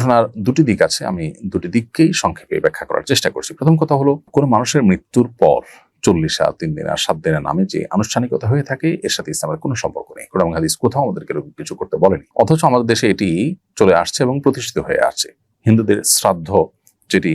ঘটনার দুটি দিক আছে। আমি দুটি দিককেই সংক্ষেপে ব্যাখ্যা করার চেষ্টা করছি। প্রথম কথা হলো, কোনো মানুষের মৃত্যুর পর চল্লিশ সাল, তিন দিন আর সাত দিনের নামে যে আনুষ্ঠানিকতা হয়ে থাকে, এর সাথে ইসলামের কোনো সম্পর্ক নেই। কোরআন হাদিস কোথাও আমাদেরকে কিছু করতে বলেনি। অথচ আমাদের দেশে এটি চলে আসছে এবং প্রতিষ্ঠিত হয়ে আসছে। হিন্দুদের শ্রাদ্ধ যেটি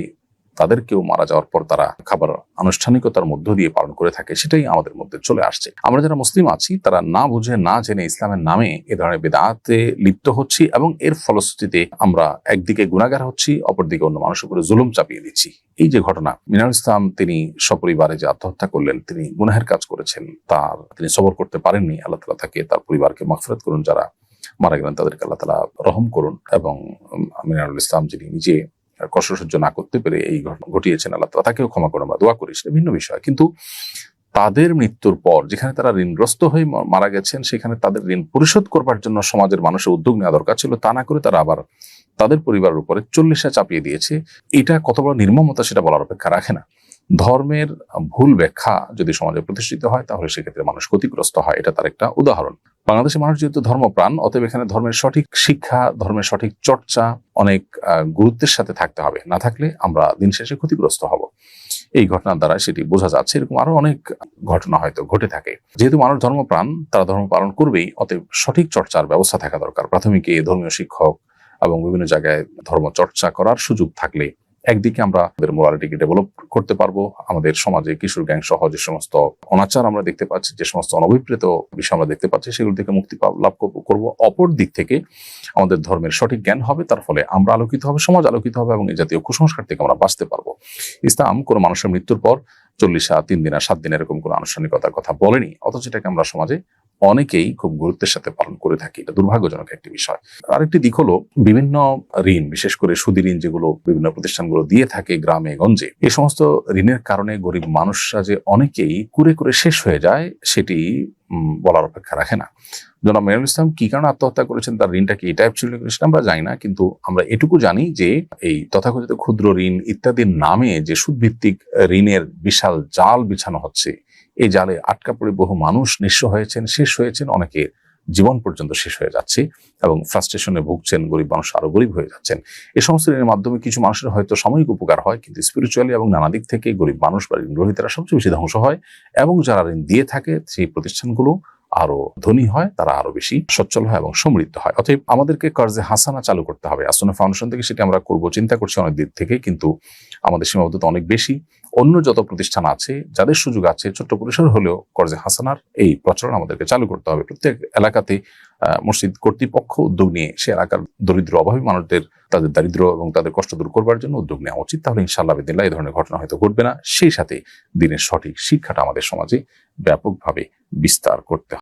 তাদের কেউ মারা যাওয়ার পর তারা খাবার আনুষ্ঠানিকতার মধ্য দিয়ে পালন করে থাকে, সেটাই আমাদের মধ্যে চলে আসছে। আমরা যারা মুসলিম আছি, তারা না বুঝে, না জেনে ইসলামের নামে এ ধরনের বেদাতে লিপ্ত হচ্ছি এবং এর ফলশ্রুতিতে আমরা একদিকে গুণাগার হচ্ছি, অপরদিকে অন্য মানুষের উপরে জুলুম চাপিয়ে দিচ্ছি। এই যে ঘটনা মিনারুল ইসলাম তিনি সপরিবারে যে আত্মহত্যা করলেন, তিনি গুনাহের কাজ করেছেন, তার তিনি সবর করতে পারেননি, আল্লাহ তালা তাকে তার পরিবারকে মাফরত করুন, যারা মারা গেলেন তাদেরকে আল্লাহ তালা রহম করুন এবং মিনারুল ইসলাম যিনি নিজে কষ্ট সহ্য না করতে পেরে এই ঘটিয়েছেন আল্লাহ তালা তাকেও ক্ষমা করে, আমরা দোয়া করি, সেটা ভিন্ন বিষয়। কিন্তু তাদের মৃত্যুর পর যেখানে তারা ঋণগ্রস্ত হয়ে মারা গেছেন, সেখানে তাদের ঋণ পরিশোধ করবার জন্য সমাজের মানুষের উদ্যোগ নেওয়া দরকার ছিল। তা না করে তারা আবার তাদের পরিবারের উপরে চল্লিশা চাপিয়ে দিয়েছে। এটা কত বড় নির্মমতা সেটা বলার অপেক্ষা রাখে না। ধর্মের ভুল ব্যাখ্যা যদি সমাজে প্রতিষ্ঠিত হয়, তাহলে সেক্ষেত্রে মানুষ ক্ষতিগ্রস্ত হয়। এটা তার একটা উদাহরণ। বাংলাদেশের মানুষ যেহেতু ধর্মপ্রাণ, অতএব এখানে ধর্মের সঠিক শিক্ষা, ধর্মের সঠিক চর্চা অনেক গুরুত্বের সাথে থাকতে হবে। না থাকলে আমরা দিন শেষে ক্ষতিগ্রস্ত হব। এই ঘটনার দ্বারা সেটি বোঝা যাচ্ছে। এরকম আরও অনেক ঘটনা হয়তো ঘটে থাকে। যেহেতু মানুষ ধর্মপ্রাণ, তারা ধর্ম পালন করবেই, অতএব সঠিক চর্চার ব্যবস্থা থাকা দরকার। প্রাথমিকে ধর্মীয় শিক্ষক এবং বিভিন্ন জায়গায় ধর্ম চর্চা করার সুযোগ থাকলে একদিকে আমরা আমাদের মোরালিটিকে ডেভেলপ করতে পারব, আমাদের সমাজে কিশোর গ্যাং সহ যে সমস্ত অনাচার আমরা দেখতে পাচ্ছি, যে সমস্ত অনভিপ্রেত বিষয় আমরা দেখতে পাচ্ছি, সেগুলো থেকে মুক্তি লাভ করব- অপর দিক থেকে আমাদের ধর্মের সঠিক জ্ঞান হবে, তার ফলে আমরা আলোকিত হবে, সমাজ আলোকিত হবে এবং এই জাতীয় কুসংস্কার থেকে আমরা বাঁচতে পারব। ইসলাম কোনো মানুষের মৃত্যুর পর চল্লিশ তিন দিন আর সাত দিন এরকম কোনো আনুষ্ঠানিকতার কথা বলেনি, অথচ এটাকে আমরা সমাজে অনেকেই খুব গুরুত্বের সাথে পালন করে থাকি। এটা দুর্ভাগ্যজনক একটি বিষয়। আরেকটি দিক হলো বিভিন্ন ঋণ, বিশেষ করে সুদী ঋণ যেগুলো বিভিন্ন প্রতিষ্ঠানগুলো দিয়ে থাকে গ্রামে, গঞ্জে এই সমস্ত ঋণের কারণে গরিব মানুষরা যে অনেকেই কুরে করে শেষ হয়ে যায়, সেটি বলার অপেক্ষা রাখে না। জনাব মেয়রুল ইসলাম, কি কারণে আত্মহত্যা করেছেন? তার ঋণটা কি টাইপ ছিল আমরা জানি না, কিন্তু আমরা এটুকু জানি যে এই তথাকথিত ক্ষুদ্র ঋণ ইত্যাদির নামে যে সুদভিত্তিক ঋণের বিশাল জাল বিছানো হচ্ছে এই জালে আটকা পড়ে বহু মানুষ নিঃস্ব হয়েছেন, শেষ হয়েছেন, অনেকে জীবন পর্যন্ত শেষ হয়ে যাচ্ছে এবং ফ্রাস্ট্রেশনে ভুগছেন, গরিব মানুষ আরও গরিব হয়ে যাচ্ছেন। এই সমস্ত ঋণের মাধ্যমে কিছু মানুষের হয়তো সাময়িক উপকার হয়, কিন্তু স্পিরিচুয়ালি এবং নানা দিক থেকে গরিব মানুষ বা ঋণ গ্রহীতারা সবচেয়ে বেশি ধ্বংস হয় এবং যারা ঋণ দিয়ে থাকে, সেই প্রতিষ্ঠানগুলো আরও ধনী হয়, তারা আরও বেশি সচ্ছল হয় এবং সমৃদ্ধ হয়। অতএব আমাদেরকে কর্জে হাসানা চালু করতে হবে। আসনা ফাউন্ডেশন থেকে সেটা আমরা করব, চিন্তা করছি অনেক দিক থেকে, কিন্তু আমাদের সীমাবদ্ধতা অনেক বেশি। অন্য যত প্রতিষ্ঠান আছে, যাদের সুযোগ আছে, ছোট্ট পরিসর হলেও কর্জে হাসানার এই প্রচলন আমাদেরকে চালু করতে হবে। প্রত্যেক এলাকাতে মসজিদ কর্তৃপক্ষ উদ্যোগ নিয়ে সে এলাকার দরিদ্র, অভাবী মানুষদের, তাদের দারিদ্র এবং তাদের কষ্ট দূর করবার জন্য উদ্যোগ নেওয়া উচিত। তাহলে ইনশাআল্লাহ দিল্লা এই ধরনের ঘটনা হয়তো ঘটবে না। সেই সাথে দিনের সঠিক শিক্ষাটা আমাদের সমাজে ব্যাপকভাবে বিস্তার করতে